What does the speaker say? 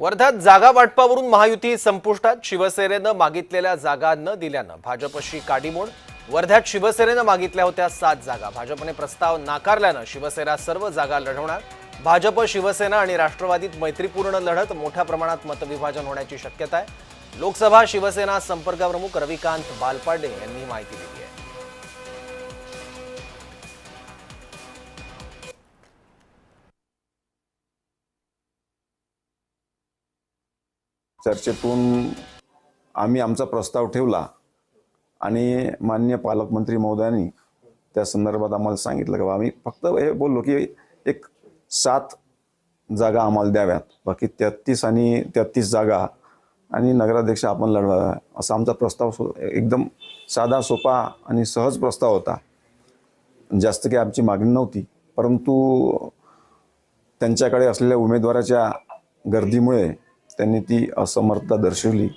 वर्ध्यात जागा वाटपावरून महायुती संपुष्टात शिवसेनेनं मागितलेल्या जागा न दिल्यानं भाजपशी काडीमोड. वर्ध्यात शिवसेनेनं मागितल्या होत्या सात जागा. भाजपने प्रस्ताव नाकारल्यानं शिवसेना सर्व जागा लढवणार. भाजप शिवसेना आणि राष्ट्रवादीत मैत्रीपूर्ण लढत मोठ्या प्रमाणात मतविभाजन होण्याची शक्यता आहे. लोकसभा शिवसेना संपर्कप्रमुख रविकांत बालपाडे यांनी माहिती दिली. चर्चेतून आम्ही आमचा प्रस्ताव ठेवला आणि मान्य पालकमंत्री महोदयांनी त्या संदर्भात आम्हाला सांगितलं की बा आम्ही फक्त हे बोललो की एक सात जागा आम्हाला द्याव्यात. बाकी तेहत्तीस आणि तेहत्तीस जागा आणि नगराध्यक्ष आपण लढवा. असा आमचा प्रस्ताव सो- एकदम साधा सोपा आणि सहज प्रस्ताव होता. जास्त काही आमची मागणी नव्हती. परंतु त्यांच्याकडे असलेल्या उमेदवाराच्या गर्दीमुळे त्यांनी ती असमर्थता दर्शवली.